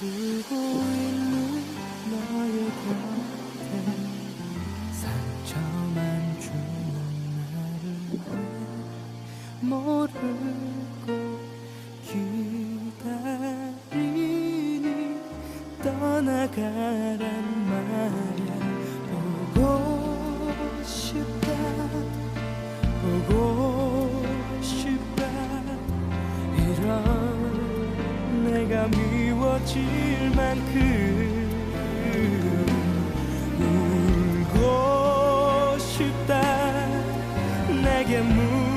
울고 있는 너의 곁에 상처만 주는 나를 모르고 기다리니 떠나가란 말야. 보고 싶다 보고 싶다. 이런 내가 미 워질 만큼 울고 싶다. 내게 묻